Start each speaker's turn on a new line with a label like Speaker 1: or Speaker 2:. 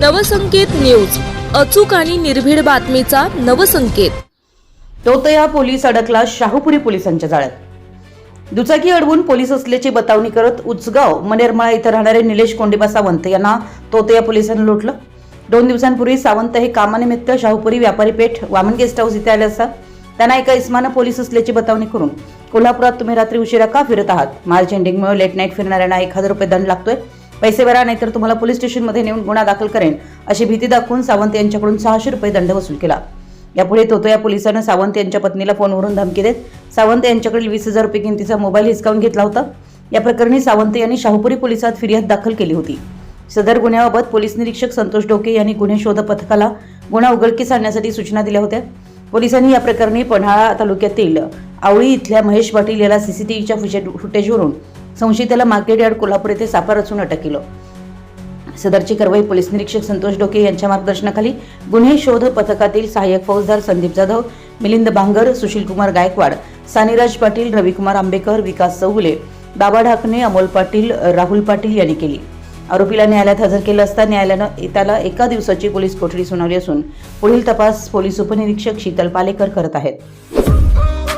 Speaker 1: Navsanket news. अचूक आणि निर्भीड बातमीचा नवसंकेत.
Speaker 2: तोतया पोलीस अडकला शाहूपुरी पोलिसांच्या जाळ्यात. दुचाकी अडवून पोलीस असल्याची बतावणी करत उचगाव मनेरमाळा इथं राहणारे निलेश कोंडिबा सावंत यांना तोतया पोलिसांनी लुटलं. दोन दिवसांपूर्वी सावंत हे कामानिमित्त शाहूपुरी व्यापारी पेठ वामन गेस्ट हाऊस इथे आले असता. त्यांना एका इस्मानं पोलीस असल्याची बतावणी करून कोल्हापुरात तुम्ही रात्री उशिरा का फिरत आहात? मार्च एंडिंगमुळे लेट नाईट फिरणाऱ्यांना एक हजार रुपये दंड लागतोय. पैसे भरा नाहीतर तुम्हाला पोलीस स्टेशनमध्ये नेऊन गुन्हा दाखल करेन अशी भीती दाखवून सावंत यांच्याकडून सहाशे रुपये दंड वसूल केला. यापुढे तोतया पोलिसानं सावंत यांच्या पत्नीला फोनवरून धमकी देत सावंत यांच्याकडील वीस हजार रुपये किमतीचा मोबाईल हिसकावून घेतला होता. या प्रकरणी सावंत यांनी शाहूपुरी पोलिसात फिर्याद दाखल केली होती. सदर गुन्ह्याबाबत पोलीस निरीक्षक संतोष डोके यांनी गुन्हे शोध पथकाला गुन्हा उघडकीस आणण्यासाठी सूचना दिल्या होत्या. पोलिसांनी या प्रकरणी पन्हाळा तालुक्यातील आवळी इथल्या महेश पाटील याला सीसीटीव्हीच्या फुटेजवरून संशयिताला मार्केट यार्ड कोल्हापूर येथे सापळा रचून अटक केलं. सदरची कारवाई पोलीस निरीक्षक संतोष डोके यांच्या मार्गदर्शनाखाली गुन्हे शोध पथकातील सहाय्यक फौजदार संदीप जाधव मिलिंद भांगर सुशीलकुमार गायकवाड सानिराज पाटील रविकुमार आंबेकर विकास चौगुले बाबा ढाकणे अमोल पाटील राहुल पाटील यांनी केली. आरोपीला न्यायालयात हजर केलं असता न्यायालयानं त्याला एका दिवसाची पोलीस कोठडी सुनावली असून पुढील तपास पोलीस उपनिरीक्षक शीतल पालेकर करत आहेत.